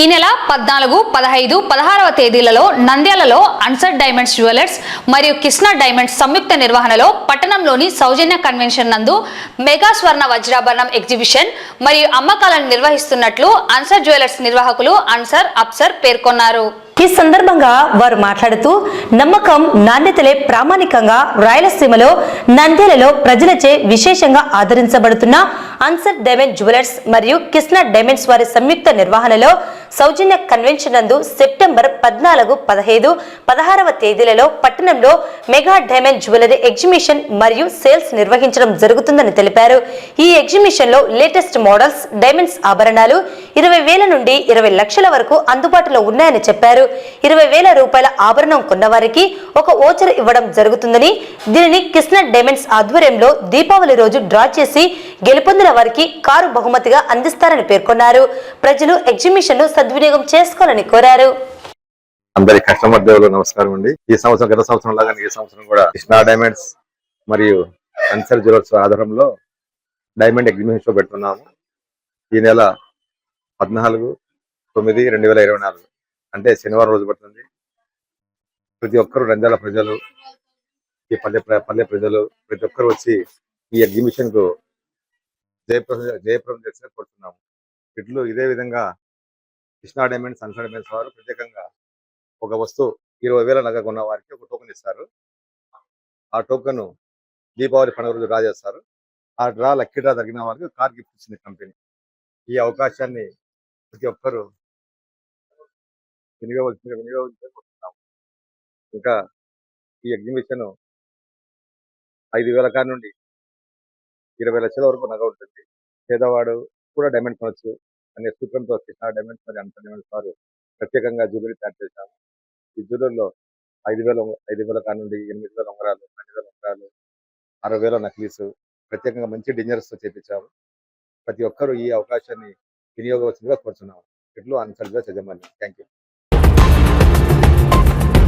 ఈ నెల పద్నాలుగు పదహైదు పదహారవ తేదీలలో నంద్యాలలో అన్సర్ డైమండ్స్ జ్యువెలర్స్ మరియు కృష్ణ డైమండ్స్ సంయుక్త నిర్వహణలో పట్టణంలోని సౌజన్య కన్వెన్షన్ నందు మెగా స్వర్ణ వజ్రాభరణం ఎగ్జిబిషన్ మరియు అమ్మకాలను నిర్వహిస్తున్నట్లు అన్సర్ జ్యువెలర్స్ నిర్వాహకులు అన్సర్ అప్సర్ పేర్కొన్నారు. ఈ సందర్భంగా వారు మాట్లాడుతూ నమ్మకం నాణ్యతలే ప్రామాణికంగా రాయలసీమలో నంద్యాలలో ప్రజలచే విశేషంగా ఆదరించబడుతున్న అన్సర్ డైమండ్ జ్యువెలర్స్ మరియు కృష్ణ డైమండ్స్ వారి సంయుక్త నిర్వహణలో సౌజన్య కన్వెన్షన్ నందు సెప్టెంబర్ పద్నాలుగు పదహైదు పదహారవ తేదీలలో పట్టణంలో మెగా డైమండ్ జ్యువెలరీ ఎగ్జిబిషన్ మరియు సేల్స్ నిర్వహించడం జరుగుతుందని తెలిపారు. ఈ ఎగ్జిబిషన్లో లేటెస్ట్ మోడల్స్ డైమండ్స్ ఆభరణాలు ఇరవై వేల నుండి ఇరవై లక్షల వరకు అందుబాటులో ఉన్నాయని చెప్పారు. ఇరవై వేల రూపాయల ఆభరణం కొన్నవారికి ఒక ఓచర్ ఇవ్వడం జరుగుతుందని దీనిని కృష్ణ డైమండ్స్ ఆధ్వర్యంలో దీపావళి రోజు డ్రా చేసి గెలుపొందిన వారికి కారు బహుమతిగా అందిస్తారని పేర్కొన్నారు. ప్రజలు ఎగ్జిబిషన్ను సద్వినియోగం చేసుకోవాలని కోరారు. అందరి కస్టమర్ దేవులు నమస్కారం అండి. ఈ సంవత్సరం గత సంవత్సరం లాగా ఈ సంవత్సరం కూడా కృష్ణా డైమండ్స్ మరియు అన్సర్ జ్యువెలర్స్ ఆధారంలో డైమండ్ ఎగ్జిబిషన్ షో పెడుతున్నాము. ఈ నెల పద్నాలుగు తొమ్మిది రెండు వేల ఇరవై నాలుగు. అంటే శనివారం రోజు పడుతుంది. ప్రతి ఒక్కరు రంజాల ప్రజలు ఈ పల్లె పల్లె ప్రజలు ప్రతి ఒక్కరు వచ్చి ఈ ఎగ్జిబిషన్కు జయప్రదం జయప్రదం చేసి కోరుతున్నాము. ఇట్లు ఇదే విధంగా కృష్ణా డైమండ్స్ అన్సర్ డైమండ్స్ వారు ప్రత్యేకంగా ఒక వస్తువు ఇరవై వేల నగ కొన్న వారికి ఒక టోకెన్ ఇస్తారు. ఆ టోకెన్ దీపావళి పండుగ రోజు డ్రా చేస్తారు. ఆ డ్రా లక్కీ డ్రా తగిన వారికి కార్ గిఫ్ట్ ఇచ్చింది కంపెనీ ఈ అవకాశాన్ని ప్రతి ఒక్కరు వినియోగించ వినియోగించుకుంటున్నాం ఇంకా ఈ ఎగ్జిబిషన్ ఐదు వేల కార్ నుండి ఇరవై లక్షల వరకు నగ ఉంటుంది. పేదవాడు కూడా డైమండ్ కొనొచ్చు అనే సూత్రంతో కృష్ణా డైమండ్స్ మరియు అంత డైమండ్స్ వారు ప్రత్యేకంగా జ్యువెలరీ తయారు చేశాము ఈ జ్యువెలరీలో ఐదు వేల ఐదు వేల కాడ నుండి ఎనిమిది వేల ఉంగరాలు రెండు వేల ఉంగరాలు అరవై వేల నక్లీస్ ప్రత్యేకంగా మంచి డిజైనర్స్తో చేపించాము. ప్రతి ఒక్కరూ ఈ అవకాశాన్ని వినియోగవలసిందిగా కోరుతున్నాము ఇట్లు అన్సల్గా యజమాని థ్యాంక్ యూ